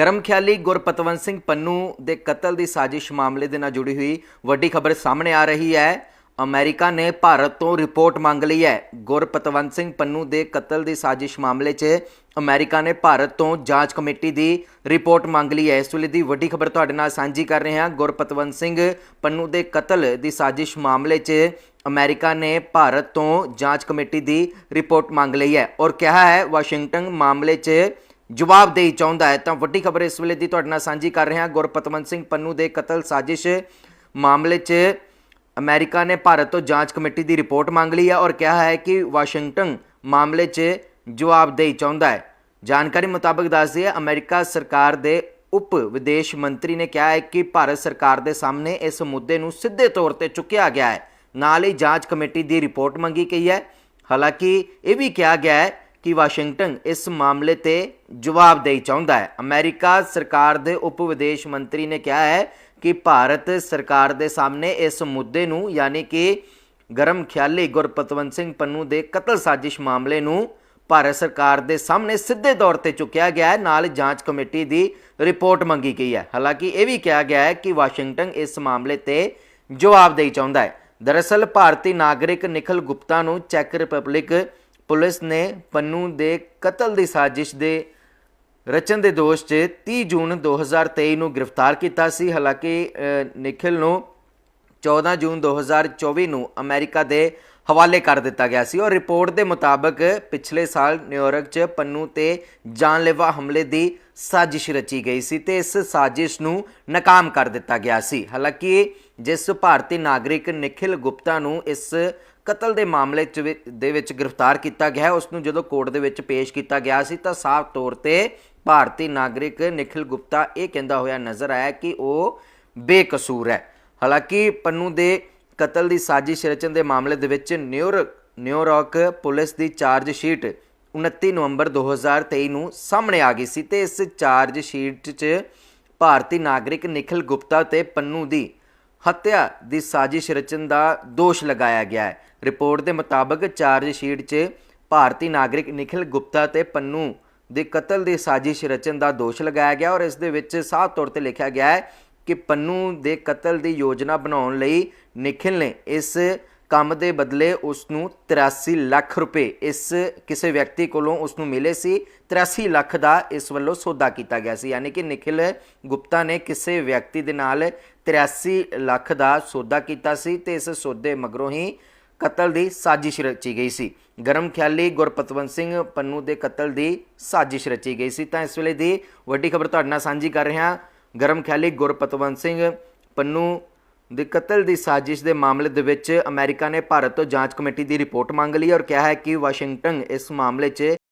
ਕਰਮ ਖਿਆਲੀ ਗੁਰਪਤਵੰਤ ਸਿੰਘ ਪੰਨੂ ਦੇ ਕਤਲ ਦੀ ਸਾਜ਼ਿਸ਼ ਮਾਮਲੇ ਦੇ ਨਾਲ ਜੁੜੀ ਹੋਈ ਵੱਡੀ ਖਬਰ ਸਾਹਮਣੇ ਆ ਰਹੀ ਹੈ। ਅਮਰੀਕਾ ਨੇ ਭਾਰਤ ਤੋਂ ਰਿਪੋਰਟ ਮੰਗ ਲਈ ਹੈ। ਗੁਰਪਤਵੰਤ ਸਿੰਘ ਪੰਨੂ ਦੇ ਕਤਲ ਦੀ ਸਾਜ਼ਿਸ਼ ਮਾਮਲੇ 'ਚ ਅਮਰੀਕਾ ਨੇ ਭਾਰਤ ਤੋਂ ਜਾਂਚ ਕਮੇਟੀ ਦੀ ਰਿਪੋਰਟ ਮੰਗ ਲਈ ਹੈ। ਇਸ ਵੇਲੇ ਦੀ ਵੱਡੀ ਖਬਰ ਤੁਹਾਡੇ ਨਾਲ ਸਾਂਝੀ ਕਰ ਰਹੇ ਹਾਂ। ਗੁਰਪਤਵੰਤ ਸਿੰਘ ਪੰਨੂ ਦੇ ਕਤਲ ਦੀ ਸਾਜ਼ਿਸ਼ ਮਾਮਲੇ 'ਚ ਅਮਰੀਕਾ ਨੇ ਭਾਰਤ ਤੋਂ ਜਾਂਚ ਕਮੇਟੀ ਦੀ ਰਿਪੋਰਟ ਮੰਗ ਲਈ ਹੈ। ਔਰ ਕਿਹਾ ਹੈ, ਵਾਸ਼ਿੰਗਟਨ ਮਾਮਲੇ 'ਚ ਜਵਾਬਦੇਹੀ ਚਾਹੁੰਦਾ ਹੈ। ਤਾਂ ਵੱਡੀ ਖਬਰ ਇਸ ਵੇਲੇ ਦੀ ਤੁਹਾਡੇ ਨਾਲ ਸਾਂਝੀ ਕਰ ਰਹੇ ਹਾਂ। ਗੁਰਪਤਵੰਤ ਸਿੰਘ ਪੰਨੂ ਦੇ ਕਤਲ ਸਾਜ਼ਿਸ਼ ਮਾਮਲੇ 'ਚ ਅਮਰੀਕਾ ਨੇ ਭਾਰਤ ਤੋਂ ਜਾਂਚ ਕਮੇਟੀ ਦੀ ਰਿਪੋਰਟ ਮੰਗ ਲਈ ਹੈ ਔਰ ਕਿਹਾ ਹੈ ਕਿ ਵਾਸ਼ਿੰਗਟਨ ਮਾਮਲੇ 'ਚ ਜਵਾਬਦੇਹੀ ਚਾਹੁੰਦਾ ਹੈ। ਜਾਣਕਾਰੀ ਮੁਤਾਬਕ ਦੱਸਦੀ ਹੈ, ਅਮਰੀਕਾ ਸਰਕਾਰ ਦੇ ਉਪ ਵਿਦੇਸ਼ ਮੰਤਰੀ ਨੇ ਕਿਹਾ ਹੈ ਕਿ ਭਾਰਤ ਸਰਕਾਰ ਦੇ ਸਾਹਮਣੇ ਇਸ ਮੁੱਦੇ ਨੂੰ ਸਿੱਧੇ ਤੌਰ ਤੇ ਚੁੱਕਿਆ ਗਿਆ ਹੈ। ਨਾਲ ਹੀ ਜਾਂਚ ਕਮੇਟੀ ਦੀ ਰਿਪੋਰਟ ਮੰਗੀ ਗਈ ਹੈ। ਹਾਲਾਂਕਿ ਇਹ ਵੀ ਕਿਹਾ ਗਿਆ ਹੈ ਕਿ ਵਾਸ਼ਿੰਗਟਨ ਇਸ ਮਾਮਲੇ ਤੇ ਜਵਾਬਦੇਹੀ ਚਾਹੁੰਦਾ ਹੈ। ਅਮਰੀਕਾ ਸਰਕਾਰ ਦੇ ਉਪ ਵਿਦੇਸ਼ ਮੰਤਰੀ ਨੇ ਕਿਹਾ ਹੈ ਕਿ ਭਾਰਤ ਸਰਕਾਰ ਦੇ ਸਾਹਮਣੇ ਇਸ ਮੁੱਦੇ ਨੂੰ ਯਾਨੀ ਕਿ ਗਰਮ ਖਿਆਲੀ ਗੁਰਪਤਵੰਤ ਸਿੰਘ ਪੰਨੂ ਦੇ ਕਤਲ ਸਾਜ਼ਿਸ਼ ਮਾਮਲੇ ਨੂੰ ਭਾਰਤ ਸਰਕਾਰ ਦੇ ਸਾਹਮਣੇ ਸਿੱਧੇ ਤੌਰ ਤੇ ਚੁੱਕਿਆ ਗਿਆ ਹੈ। ਨਾਲ ਜਾਂਚ ਕਮੇਟੀ ਦੀ ਰਿਪੋਰਟ ਮੰਗੀ ਗਈ ਹੈ। ਹਾਲਾਂਕਿ ਇਹ ਵੀ ਕਿਹਾ ਗਿਆ ਹੈ ਕਿ ਵਾਸ਼ਿੰਗਟਨ ਇਸ ਮਾਮਲੇ ਤੇ ਜਵਾਬਦੇਹੀ ਚਾਹੁੰਦਾ ਹੈ। ਦਰਅਸਲ ਭਾਰਤੀ ਨਾਗਰਿਕ ਨਿਖਲ ਗੁਪਤਾ ਨੂੰ ਚੈੱਕ ਰਿਪਬਲਿਕ ਪੁਲਿਸ ਨੇ ਪੰਨੂ ਦੇ ਕਤਲ ਦੀ ਸਾਜ਼ਿਸ਼ ਦੇ ਰਚਨ ਦੇ ਦੋਸ਼ 'ਚ 30 ਜੂਨ 2023 ਨੂੰ ਗ੍ਰਿਫਤਾਰ ਕੀਤਾ ਸੀ। ਹਾਲਾਂਕਿ ਅ, ਨਿਖਿਲ ਨੂੰ 14 ਜੂਨ 2024 ਨੂੰ ਅਮਰੀਕਾ ਦੇ ਹਵਾਲੇ ਕਰ ਦਿੱਤਾ ਗਿਆ ਸੀ। ਔਰ ਰਿਪੋਰਟ ਦੇ ਮੁਤਾਬਕ ਪਿਛਲੇ ਸਾਲ ਨਿਊਯਾਰਕ 'ਚ ਪੰਨੂ ਤੇ ਜਾਨਲੇਵਾ ਹਮਲੇ ਦੀ ਸਾਜ਼ਿਸ਼ ਰਚੀ ਗਈ ਸੀ ਤੇ ਇਸ ਸਾਜ਼ਿਸ਼ ਨੂੰ ਨਾਕਾਮ ਕਰ ਦਿੱਤਾ ਗਿਆ ਸੀ। ਹਾਲਾਂਕਿ ਜਿਸ ਭਾਰਤੀ ਨਾਗਰਿਕ ਨਿਖਿਲ ਗੁਪਤਾ ਨੂੰ ਇਸ ਕਤਲ ਦੇ ਮਾਮਲੇ 'ਚ ਵਿ- ਦੇ ਵਿੱਚ ਗ੍ਰਿਫਤਾਰ ਕੀਤਾ ਗਿਆ ਹੈ, ਉਸ ਨੂੰ ਜਦੋਂ ਕੋਰਟ ਦੇ ਵਿੱਚ ਪੇਸ਼ ਕੀਤਾ ਗਿਆ ਸੀ ਤਾਂ ਸਾਫ਼ ਤੌਰ ਤੇ ਭਾਰਤੀ ਨਾਗਰਿਕ ਨਿਖਿਲ ਗੁਪਤਾ ਇਹ ਕਹਿੰਦਾ ਹੋਇਆ ਨਜ਼ਰ ਆਇਆ ਕਿ ਉਹ ਬੇਕਸੂਰ ਹੈ। ਹਾਲਾਂਕਿ ਪੰਨੂ ਦੇ ਕਤਲ ਦੀ ਸਾਜ਼ਿਸ਼ ਰਚਨ ਦੇ ਮਾਮਲੇ ਦੇ ਵਿੱਚ New York New York police ਦੀ ਚਾਰਜ ਸ਼ੀਟ 29 ਨਵੰਬਰ 2023 ਨੂੰ ਸਾਹਮਣੇ ਆ ਗਈ ਸੀ ਤੇ ਇਸ ਚਾਰਜ ਸ਼ੀਟ 'ਚ ਭਾਰਤੀ ਨਾਗਰਿਕ ਨਿਖਿਲ ਗੁਪਤਾ ਤੇ ਪੰਨੂ ਦੀ ਹੱਤਿਆ ਦੀ ਸਾਜ਼ਿਸ਼ ਰਚਨ ਦਾ ਦੋਸ਼ ਲਗਾਇਆ ਗਿਆ ਹੈ। ਰਿਪੋਰਟ ਦੇ ਮੁਤਾਬਕ ਚਾਰਜ ਸ਼ੀਟ 'ਚ ਭਾਰਤੀ ਨਾਗਰਿਕ ਨਿਖਿਲ ਗੁਪਤਾ ਤੇ ਪੰਨੂ ਦੇ ਕਤਲ ਦੀ ਸਾਜ਼ਿਸ਼ ਰਚਨ ਦਾ ਦੋਸ਼ ਲਗਾਇਆ ਗਿਆ ਔਰ ਇਸ ਦੇ ਵਿੱਚ ਸਾਫ਼ ਤੌਰ ਤੇ ਲਿਖਿਆ ਗਿਆ ਹੈ ਕਿ ਪੰਨੂ ਦੇ ਕਤਲ ਦੀ ਯੋਜਨਾ ਬਣਾਉਣ ਲਈ ਨਿਖਿਲ ਨੇ ਇਸ ਕੰਮ ਦੇ ਬਦਲੇ ਉਸ ਨੂੰ 83 ਲੱਖ ਰੁਪਏ ਇਸ ਕਿਸੇ ਵਿਅਕਤੀ ਕੋਲੋਂ ਉਸ ਨੂੰ ਮਿਲੇ ਸੀ। 83 ਲੱਖ ਦਾ ਇਸ ਵੱਲੋਂ ਸੌਦਾ ਕੀਤਾ ਗਿਆ ਸੀ। ਯਾਨੀ ਕਿ ਨਿਖਿਲ ਗੁਪਤਾ ਨੇ ਕਿਸੇ ਵਿਅਕਤੀ ਦੇ ਨਾਲ 83 ਲੱਖ ਦਾ ਸੌਦਾ ਕੀਤਾ ਸੀ ਤੇ ਇਸ ਸੌਦੇ ਮਗਰੋਂ ਹੀ ਕਤਲ ਦੀ ਸਾਜ਼ਿਸ਼ ਰਚੀ ਗਈ ਸੀ। ਗਰਮ ਖਿਆਲੀ ਗੁਰਪਤਵੰਤ ਸਿੰਘ ਪੰਨੂ ਦੇ ਕਤਲ ਦੀ ਸਾਜ਼ਿਸ਼ ਰਚੀ ਗਈ ਸੀ। ਤਾਂ ਇਸ ਵੇਲੇ ਦੀ ਵੱਡੀ ਖਬਰ ਤੁਹਾਡੇ ਨਾਲ ਸਾਂਝੀ ਕਰ ਰਿਹਾ। ਗਰਮ ਖਿਆਲੀ ਗੁਰਪਤਵੰਤ ਸਿੰਘ ਪੰਨੂ ਦੇ ਕਤਲ ਦੀ ਸਾਜ਼ਿਸ਼ ਦੇ ਮਾਮਲੇ ਦੇ ਵਿੱਚ ਅਮਰੀਕਾ ਨੇ ਭਾਰਤ ਤੋਂ ਜਾਂਚ ਕਮੇਟੀ ਦੀ ਰਿਪੋਰਟ ਮੰਗ ਲਈ ਔਰ ਕਿਹਾ ਹੈ ਕਿ ਵਾਸ਼ਿੰਗਟਨ ਇਸ ਮਾਮਲੇ 'ਚ